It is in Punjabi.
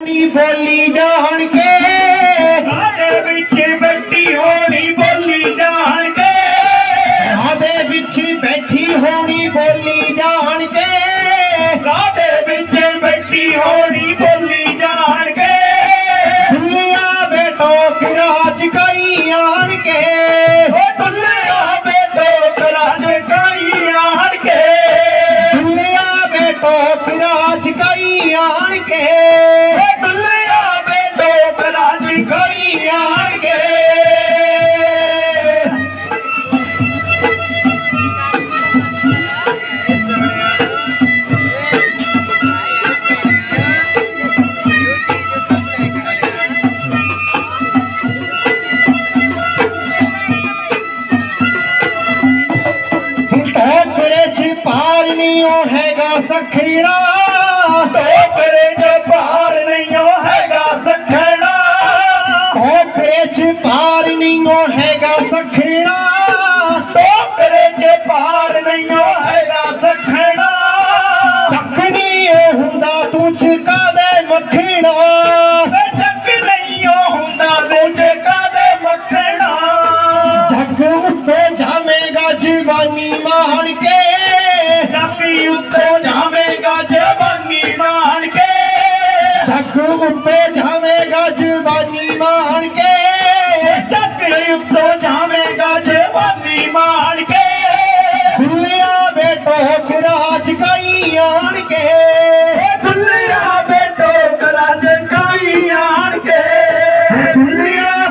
ਨੀ ਬੋਲੀ ਜਾਣ ਕੇ ਸਾਡੇ ਵਿੱਚ ਬੈਠੀ ਹੋਣੀ ਬੋਲੀ ਜਾਣ ਕੇ ਆਦੇ ਵਿੱਚ ਬੈਠੀ ਹੋਣੀ ਬੋਲੀ ਜਾਣ ਕੇ ਸਾਡੇ ਵਿੱਚ ਬੈਠੀ ਹੋਣੀ ਬੋਲੀ ਜਾਣ ਕੇ ਦੁਨੀਆ ਬੇਟੋ ਕਿਰਾਜ ਕਰੀ ਆਣ ਕੇ ਓ ਦੁੱਲਿਆ ਬੇਟੋ ਕਰਾਜ ਕਾਈ ਆਣ ਕੇ ਦੁਨੀਆ ਬੇਟੋ ਕਿਰਾਜ ਕਰੀ ਆਣ ਕੇ ਟੋਕਰੇ ਚ ਪਾਰ ਨਹੀਂ ਉਹ ਹੈਗਾ ਸਖੀਣਾ। ਟੋਕਰੇ ਚ ਭਾਰ ਨਹੀਂ ਉਹ ਹੈਗਾ ਸਖਣਾ। ਟੋਕਰੇ ਚ ਪਾਰ ਨਹੀਂ ਉਹ ਹੈਗਾ ਸਖੀਣਾ। ਟੋਕਰੇ ਚ ਭਾਰ ਨਹੀਂ ਉਹ ਹੈਗਾ ਸਖਣਾ। ਚੱਕਣੀ ਇਹ ਹੁੰਦਾ ਤੂੰ ਚਕਾ ਦੇ ਮੱਖਣਾ। ਜਵਾਨੀ ਮਾਣ ਕੇ ਰੱਬੀ ਉੱਤੇ ਜਾਵੇਗਾ ਜਵਾਨੀ ਮਾਣ ਕੇ। ਧੱਕ ਉੱਤੇ ਜਾਵੇਗਾ ਜਵਾਨੀ ਮਾਣ ਕੇ। ਧੱਕ ਉੱਤੇ ਜਾਵੇਗਾ ਜਵਾਨੀ ਮਾਣ ਕੇ। ਦੁਨੀਆ ਬੇਟੋ ਕਰਾਜ ਕਈ ਆਣ ਕੇ। ਦੁਨੀਆ ਬੇਟੋ ਕਰਾਜ ਕਈ ਆਣ ਕੇ। ਦੁਨੀਆ